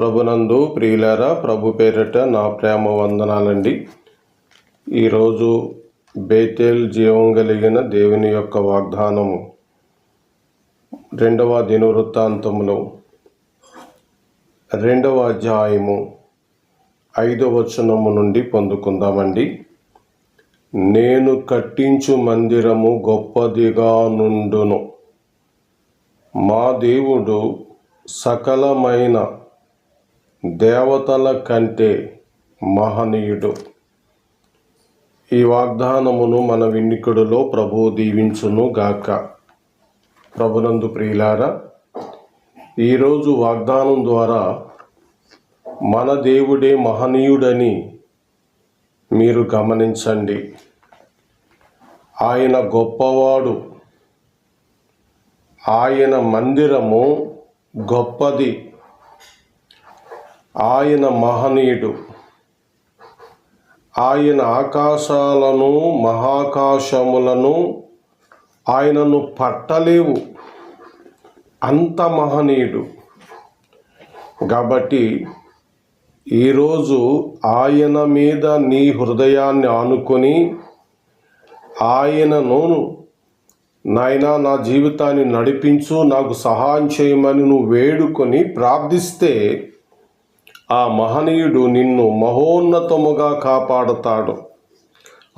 ప్రభునందు ప్రియులారా ప్రభు పేరట నా ప్రేమ వందనాలండి. ఈరోజు బేతేల్ జీవం కలిగిన దేవుని యొక్క వాగ్దానము రెండవ దినవృత్తాంతములో రెండవ అధ్యాయము ఐదవ వచనము నుండి పొందుకుందామండి. నేను కట్టించు మందిరము గొప్పదిగా నుండును. మా దేవుడు సకలమైన దేవతల కంటే మహనీయుడు. ఈ వాగ్దానమును మన విన్నికుడిలో ప్రభువు దీవించును గాక. ప్రభునందు ప్రియులారా ఈరోజు వాగ్దానం ద్వారా మన దేవుడే మహనీయుడని మీరు గమనించండి. ఆయన గొప్పవాడు. ఆయన మందిరము గొప్పది. ఆయన మహనీయుడు. ఆయన ఆకాశాలను మహాకాశములను ఆయనను పట్టలేవు. అంత మహనీయుడు. కాబట్టి ఈరోజు ఆయన మీద నీ హృదయాన్ని ఆనుకొని ఆయనను నాయనా నా జీవితాన్ని నడిపించు నాకు సహాయం చేయమని నువ్వు వేడుకొని ప్రార్థిస్తే ఆ మహనీయుడు నిన్ను మహోన్నతముగా కాపాడతాడు.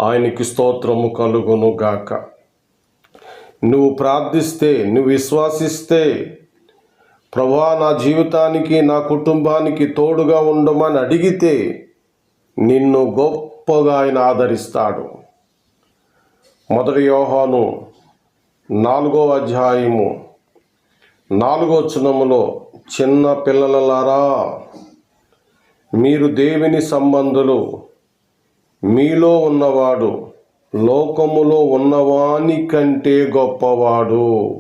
ఆయనకి స్తోత్రము కలుగును గాక. నువ్వు ప్రార్థిస్తే నువ్వు విశ్వాసిస్తే ప్రభా నా జీవితానికి నా కుటుంబానికి తోడుగా ఉండమని అడిగితే నిన్ను గొప్పగా ఆయన ఆదరిస్తాడు. మొదటి యోహాను నాలుగో అధ్యాయము నాలుగో చిన్నములో చిన్న పిల్లలలారా మీరు దేవుని సంబంధులు. మీలో ఉన్నవాడు లోకములో ఉన్నవాని కంటే గొప్పవాడు.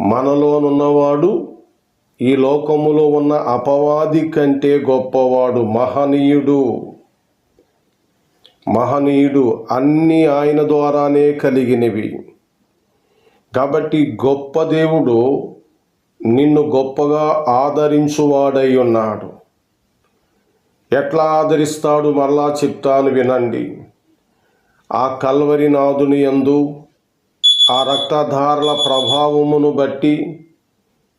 మనలోనున్నవాడు ఈ లోకములో ఉన్న అపవాది కంటే గొప్పవాడు మహనీయుడు. మహనీయుడు అన్నీ ఆయన ద్వారానే కలిగినవి. కాబట్టి గొప్ప దేవుడు నిన్ను గొప్పగా ఆదరించువాడై ఉన్నాడు. ఎట్లా ఆదరిస్తాడు మరలా చెప్తాను వినండి. ఆ కల్వరి నాదుని యందు ఆ రక్తధారల ప్రభావమును బట్టి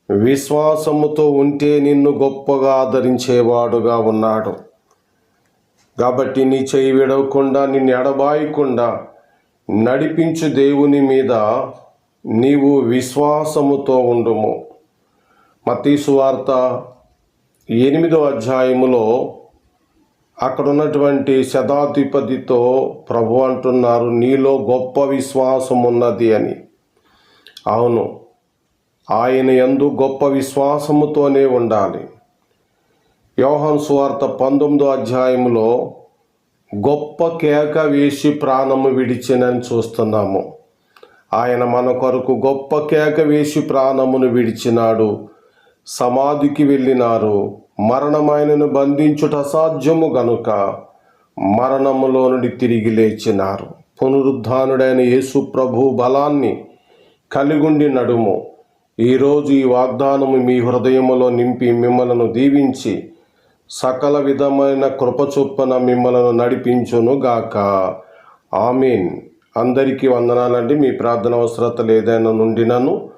విశ్వాసముతో ఉంటే నిన్ను గొప్పగా ఆదరించేవాడుగా ఉన్నాడు. కాబట్టి నీ చేయి విడవకుండా నిన్ను ఎడబాయకుండా నడిపించు దేవుని మీద నీవు విశ్వాసముతో ఉండుము. మతీసు వార్త ఎనిమిదో అధ్యాయములో అక్కడ ఉన్నటువంటి శతాధిపతితో ప్రభు అంటున్నారు నీలో గొప్ప విశ్వాసం ఉన్నది అని. అవును ఆయన ఎందు గొప్ప విశ్వాసముతోనే ఉండాలి. యోహన్ సువార్త పంతొమ్మిదో అధ్యాయంలో గొప్ప కేక వేసి ప్రాణము విడిచినని చూస్తున్నాము. ఆయన మన కొరకు గొప్ప కేక వేసి ప్రాణమును విడిచినాడు. సమాధికి వెళ్ళినారు. మరణమైనను బంధించుట అసాధ్యము గనుక మరణములో నుండి తిరిగి లేచినారు. పునరుద్ధానుడైన యేసు ప్రభు బలాన్ని కలిగుండి నడుము. ఈరోజు ఈ వాగ్దానము మీ హృదయములో నింపి మిమ్మలను దీవించి సకల విధమైన కృపచొప్పున మిమ్మలను నడిపించును గాక. ఆమీన్. అందరికీ వందనాలండి. మీ ప్రార్థన అవసరత ఏదైనా నుండినను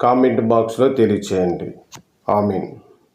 కామెంట్ బాక్స్లో తెలియచేయండి. ఆమీన్